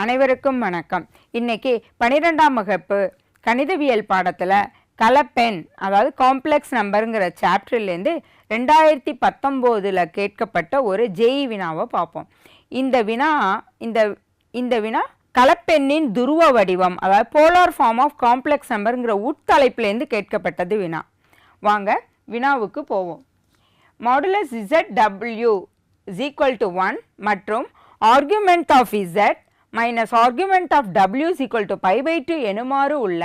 அனைவருக்கும் வணக்கம். இன்னைக்கு பன்னிரெண்டாம் வகுப்பு கணிதவியல் பாடத்தில் கலப்பெண் அதாவது காம்ப்ளெக்ஸ் நம்பருங்கிற சாப்டர்லேருந்து ரெண்டாயிரத்தி பத்தொம்போதில் கேட்கப்பட்ட ஒரு ஜெய் வினாவை பார்ப்போம். இந்த வினா இந்த இந்த வினா கலப்பெண்ணின் துருவ வடிவம் அதாவது போலார் ஃபார்ம் ஆஃப் காம்ப்ளெக்ஸ் நம்பருங்கிற உட்தலைப்புலேருந்து கேட்கப்பட்டது வினா. வாங்க வினாவுக்கு போவோம். Modulus Z W is equal to one மற்றும் argument of z minus argument of W is equal to pi by two எனுமாறு உள்ள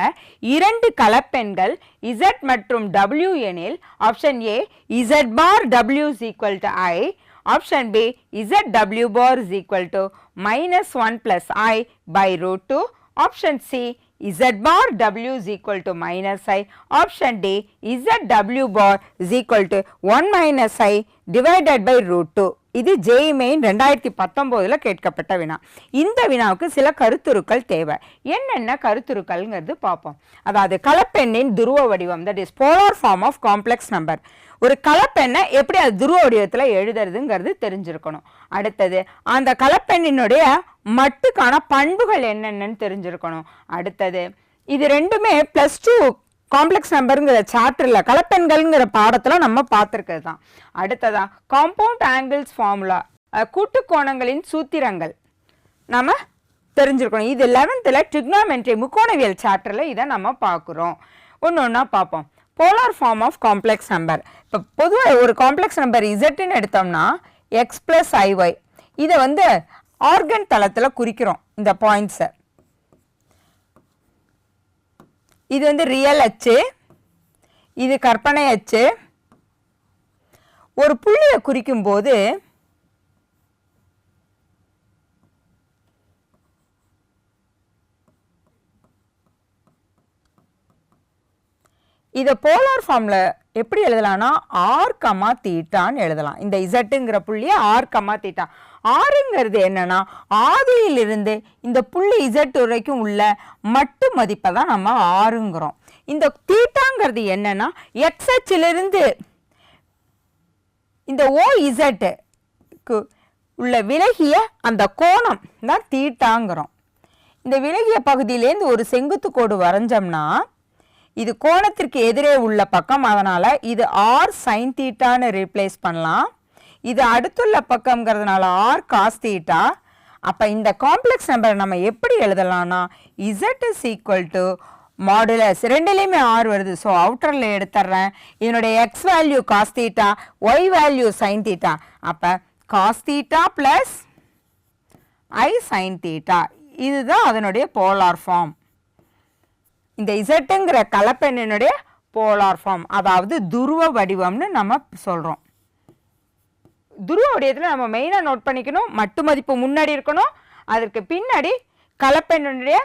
இரண்டு கலப்பெண்கள் இசட் மற்றும் டபிள்யூ எனில் option A Z bar W is equal to i option B z W bar is equal to minus one plus i by root two option C z bar w is equal to minus i. Option d z w bar is equal to 1 minus i divided by root 2 இது Jai main ரெண்டாயிரத்தி பத்தொம்போதில் கேட்கப்பட்ட வினா. இந்த வினாவுக்கு சில கருத்துருக்கள் தேவை. என்னென்ன கருத்துருக்கள்ங்கிறது பார்ப்போம். அதாவது கலப்பெண்ணின் துருவ வடிவம் that is polar form of complex number ஒரு கலப்பெண்ணை எப்படி அது துருவ வடிவத்தில் எழுதுறதுங்கிறது தெரிஞ்சிருக்கணும். அடுத்தது அந்த கலப்பெண்ணினுடைய மட்டுக்கான பண்புகள் என்னென்னு தெரிஞ்சிருக்கணும். அடுத்தது இது ரெண்டுமே ப்ளஸ் டூ காம்ப்ளெக்ஸ் நம்பருங்கிற சாப்டரில் கலப்பெண்கள்ங்கிற பாடத்தில் நம்ம பார்த்துருக்கிறது தான் அடுத்ததாக காம்பவுண்ட் ஆங்கிள்ஸ் ஃபார்முலா கூட்டு கோணங்களின் சூத்திரங்கள். நம்ம தெரிஞ்சிருக்கணும். இது லெவன்த்தில் ட்ரிக்னாமெட்ரி முக்கோணவியல் சாப்டரில் இதை நம்ம பார்க்குறோம். ஒன்று ஒன்றா பார்ப்போம். Polar form of complex number இப்போ பொதுவாக ஒரு காம்ப்ளெக்ஸ் நம்பர் இசட்டுன்னு எடுத்தோம்னா எக்ஸ் ப்ளஸ் ஐஒய் இதை வந்து ஆர்கன் தளத்தில் குறிக்கிறோம் இந்த பாயிண்ட்ஸை இது வந்து ரியல் அச்சு இது கற்பனை அச்சு ஒரு புள்ளியை குறிக்கும் போது இதை போலார் ஃபார்மில் எப்படி எழுதலாம்னா ஆர் கமா தீட்டான்னு எழுதலாம். இந்த இசட்டுங்கிற புள்ளியை ஆர் கமா தீட்டா ஆறுங்கிறது என்னன்னா ஆதியிலிருந்து இந்த புள்ளி இசட் வரைக்கும் உள்ள மட்டு மதிப்பை தான் நம்ம ஆறுங்கிறோம் இந்த தீட்டாங்கிறது என்னன்னா எக்ஸச்சிலிருந்து இந்த ஓ இசட்டுக்கு உள்ள விலகிய அந்த கோணம் தான் தீட்டாங்கிறோம் இந்த விலகிய பகுதியிலேருந்து ஒரு செங்குத்து கோடு வரைஞ்சோம்னா இது கோணத்திற்கு எதிரே உள்ள பக்கம் அதனால் இது ஆர் சைன் தீட்டான்னு ரீப்ளேஸ் பண்ணலாம். இது அடுத்துள்ள பக்கம்ங்கிறதுனால ஆர் காஸ் தீட்டா அப்போ இந்த காம்ப்ளெக்ஸ் நம்பரை நம்ம எப்படி எழுதலாம்னா z is equal to modulus ரெண்டுலேயுமே ஆர் வருது ஸோ அவுட்டரில் எடுத்துட்றேன் இதனுடைய x value cos theta y value sine theta அப்போ cos theta plus i sine theta இதுதான் அதனுடைய போலார் ஃபார்ம் இந்த இசட்டுங்கிற கலப்பெண்ணினுடைய போலார் ஃபார்ம் அதாவது துருவ வடிவம்னு நம்ம சொல்கிறோம் துருவ வடிவத்தில் நம்ம மெயினாக நோட் பண்ணிக்கணும். மட்டு மதிப்பு முன்னாடி இருக்கணும். அதற்கு பின்னாடி கலப்பெண்ணுடைய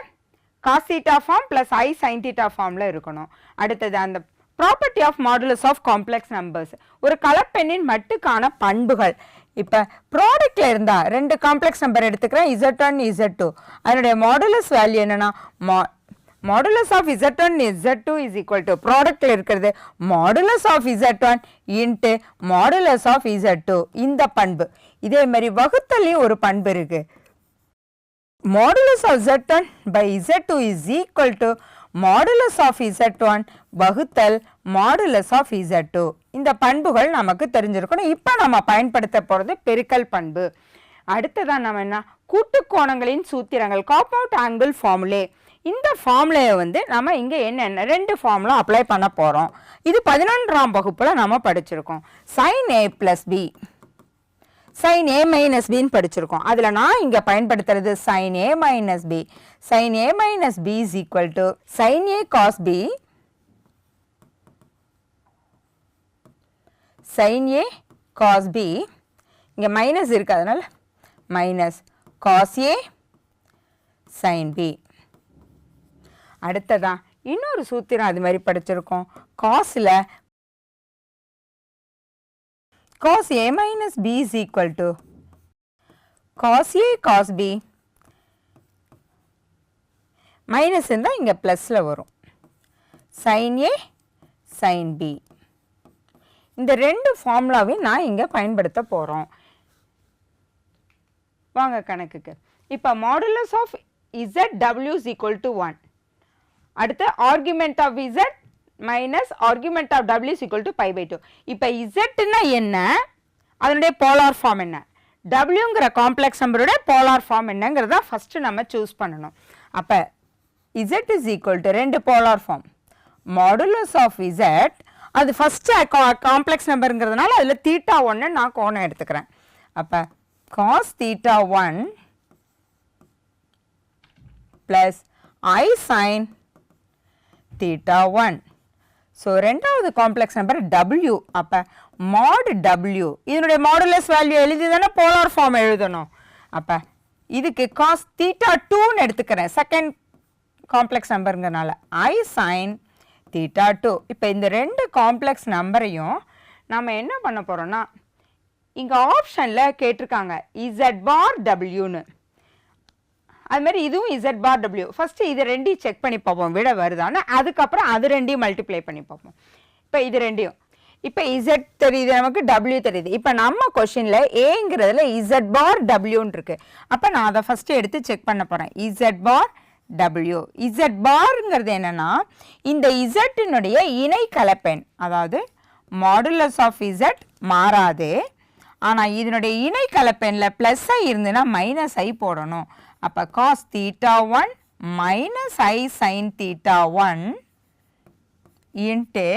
காசீட்டா ஃபார்ம் ப்ளஸ் ஐ சைன்டீட்டா ஃபார்மில் இருக்கணும். அடுத்தது அந்த property of modulus of complex numbers ஒரு கலப்பெண்ணின் மட்டுக்கான பண்புகள். இப்போ ப்ராடக்டில் இருந்தால் ரெண்டு காம்ப்ளெக்ஸ் நம்பர் எடுத்துக்கிறேன். இசட் ஒன் இசட் டூ அதனுடைய மாடுலஸ் வேல்யூ என்னென்னா மா modulus of z one z two is equal to ப்ராடக்டில் இருக்கிறது. Modulus of z one into modulus of z two இந்த பண்பு. இதே மாதிரி வகுத்தலையும் ஒரு பண்பு இருக்குது modulus of z one by z two is equal to modulus of z one வகுத்தல் மாடுலஸ் ஆஃப் இசட் டூ இந்த பண்புகள் நமக்கு தெரிஞ்சிருக்கணும். இப்போ நம்ம பயன்படுத்த போகிறது பெருக்கல் பண்பு. அடுத்ததான் நம்ம என்ன? கூட்டுக்கோணங்களின் சூத்திரங்கள். காம்பவுண்ட் ஆங்கிள் ஃபார்முலே இந்த ஃபார்முலையை வந்து நம்ம இங்கே என்னென்ன ரெண்டு ஃபார்ம்லாம் அப்ளை பண்ண போகிறோம் இது பதினொன்றாம் வகுப்பில் நம்ம படிச்சிருக்கோம். Sine A plus B sine A minus பின்னு படிச்சிருக்கோம். அதில் நான் இங்கே பயன்படுத்துறது sine A minus B sine A minus B is equal to sine A cos B sine A cos B இங்கே மைனஸ் இருக்கு அதனால் minus cos A sine B அடுத்ததா இன்னொரு சூத்திரம் அது மாதிரி படிச்சிருக்கோம். காஸில் cos A minus B is equal to cos A cos B minus இருந்தால் இங்கே ப்ளஸில் வரும். சைன் ஏ சைன் பி இந்த ரெண்டு ஃபார்முலாவையும் நான் இங்கே பயன்படுத்த போகிறோம் வாங்க கணக்குக்கு. இப்போ modulus of Z W is equal to one அடுத்து argument of z minus argument of W is equal to pi by two இப்போ இசட்னா என்ன? அதனுடைய போலார் ஃபார்ம் என்ன? டபிள்யூங்கிற காம்ப்ளெக்ஸ் நம்பரோட போலார் ஃபார்ம் என்னங்கிறத ஃபஸ்ட்டு நம்ம சூஸ் பண்ணணும். அப்போ இசட் இஸ் ஈக்குவல் டு ரெண்டு polar form modulus of z அது ஃபஸ்ட்டு காம்ப்ளெக்ஸ் நம்பருங்கிறதுனால அதில் தீட்டா ஒன்று நான் கோணம் எடுத்துக்கிறேன். அப்போ cos theta one plus i sine theta one so ரெண்டாவது காம்ப்ளெக்ஸ் நம்பர் டபிள்யூ அப்போ மாட் டபிள்யூ இதனுடைய மாடுலஸ் வேல்யூ எழுதி தானே போலார் ஃபார்ம் எழுதணும். அப்போ இதுக்கு காஸ் தீட்டா டூன்னு எடுத்துக்கிறேன். செகண்ட் காம்ப்ளெக்ஸ் நம்பருங்கிறனால ஐ சைன் தீட்டா டூ இப்போ இந்த ரெண்டு காம்ப்ளெக்ஸ் நம்பரையும் நம்ம என்ன பண்ண போரும்னா இங்கே ஆப்ஷனில் கேட்டிருக்காங்க. Z bar W டபிள்யூன்னு அது மாதிரி இதுவும் இசட் பார் டபிள்யூ ஃபஸ்ட்டு இது ரெண்டையும் செக் பண்ணி பார்ப்போம். விட வருதான்னு. அதுக்கப்புறம் அது ரெண்டையும் மல்டிப்ளை பண்ணி பார்ப்போம். இப்போ இது ரெண்டையும். இப்போ இசட் தெரியுது நமக்கு டபிள்யூ தெரியுது. இப்போ நம்ம கொஷினில் ஏங்கிறதுல இசட் பார் டபிள்யூன்னு இருக்கு. அப்போ நான் அதை ஃபஸ்ட்டு எடுத்து செக் பண்ண போகிறேன் இசட் பார் டபிள்யூ இசட் பார்ங்கிறது என்னென்னா இந்த இசட்டினுடைய இணை கலப்பெண் அதாவது மாடுலஸ் ஆஃப் இசட் மாறாது. ஆனால் இதனுடைய இணை கலப்பெண்ணில் ப்ளஸ் ஐ இருந்துன்னா மைனஸ் ஐ போடணும். அப்போ cos theta one minus i sine theta one into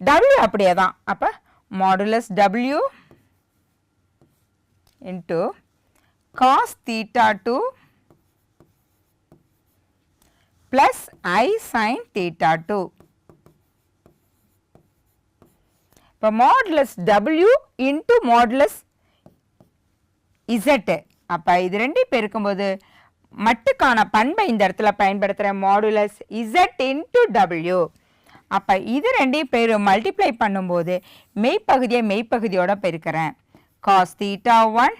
W அப்படியே தான் அப்போ modulus W into cos theta two plus i sine theta two இப்போ மாடுலஸ் டபிள்யூ இன்ட்டு மாடுலஸ் இசட்டு அப்போ இது ரெண்டையும் பெருக்கும்போது மட்டுக்கான பண்பை இந்த இடத்துல பயன்படுத்துகிற மாடுலஸ் இசட் இன்டு டபிள்யூ அப்போ இது ரெண்டையும் பேர் மல்டிப்ளை பண்ணும்போது மெய்ப்பகுதியை மெய்ப்பகுதியோட பெருக்கிறேன். Cos theta one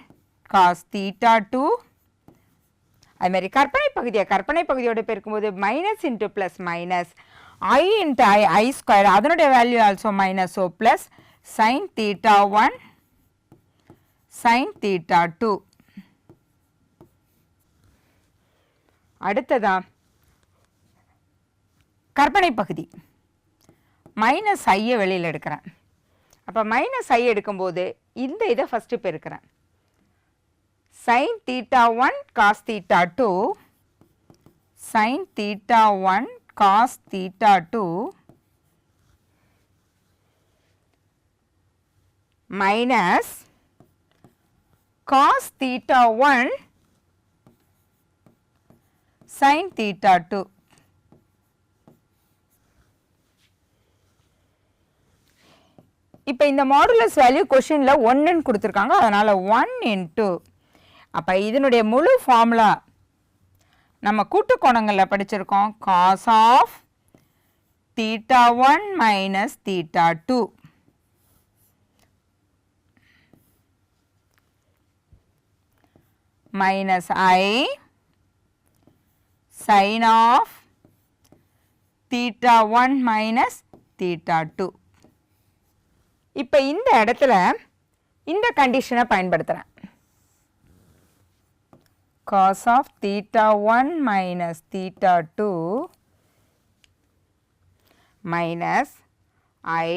cos theta two அதுமாரி கற்பனை பகுதியை கற்பனை பகுதியோட பெருக்கும்போது minus into plus minus i into i i square அதனுடைய வேல்யூ ஆல்சோ மைனஸ் ஓ plus sine theta one sine theta two அடுத்ததா கற்பனை பகுதி. மைனஸ் ஐயை வெளியில் எடுக்கிறேன். அப்போ மைனஸ் ஐ எடுக்கும்போது இந்த இதை first பெருக்கிறேன். Sine theta one cos theta two sine theta one cos theta two minus cos theta one sin theta 2 இப்போ இந்த மாடுலஸ் வேல்யூ கொஷினில் ஒன்றுன்னு கொடுத்துருக்காங்க அதனால் ஒன் இன்ட்டு அப்போ இதனுடைய முழு ஃபார்முலா நம்ம கூட்டு கோணங்களில் படிச்சிருக்கோம். Cos of theta one minus theta two minus i sin of theta 1 minus theta 2. இப்போ இந்த இடத்துல இந்த கண்டிஷனை பயன்படுத்துகிறேன் cos of theta 1 minus theta 2 minus i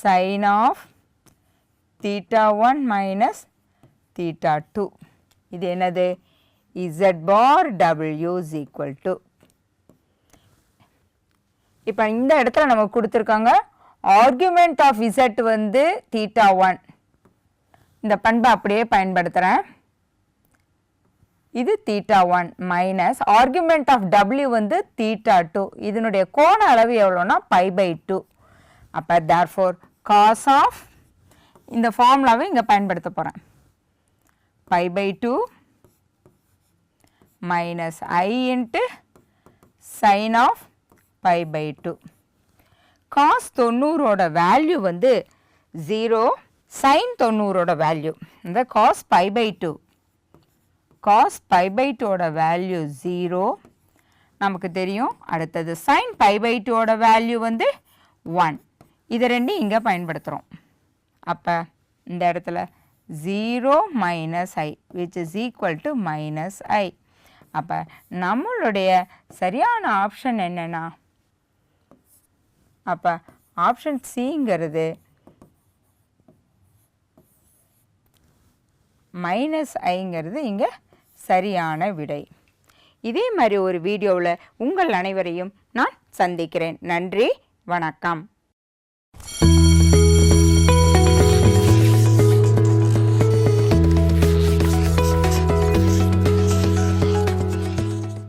sin of theta 1 minus theta 2 இது என்னது? Z bar w is equal to. இப்போ இந்த இடத்துல நமக்கு கொடுத்துருக்காங்க ஆர்குமெண்ட் ஆஃப் z வந்து தீட்டா ஒன் இந்த பண்பை அப்படியே பயன்படுத்துகிறேன் இது theta one minus argument of W வந்து தீட்டா டூ இதனுடைய கோண அளவு எவ்வளோனா பை பை டூ அப்போ தேர் ஃபோர் காஸ் ஆஃப் இந்த ஃபார்முலாவை இங்கே பயன்படுத்த போகிறேன் pi by two minus i into sine of pi by two cos தொண்ணூறோட value வந்து ஜீரோ சைன் தொண்ணூறோட வேல்யூ இந்த cos pi by two cos pi by டூவோட வேல்யூ ஜீரோ நமக்கு தெரியும். அடுத்தது சைன் பை பை டூவோட வேல்யூ வந்து ஒன் இது ரெண்டும் இங்கே பயன்படுத்துகிறோம் அப்போ இந்த இடத்துல zero minus i which is equal to minus i அப்போ நம்மளுடைய சரியான ஆப்ஷன் என்னென்னா? அப்போ ஆப்ஷன் சிங்கிறது மைனஸ் ஐங்கிறது இங்கே சரியான விடை. இதே மாதிரி ஒரு வீடியோவில் உங்கள் அனைவரையும் நான் சந்திக்கிறேன். நன்றி வணக்கம்.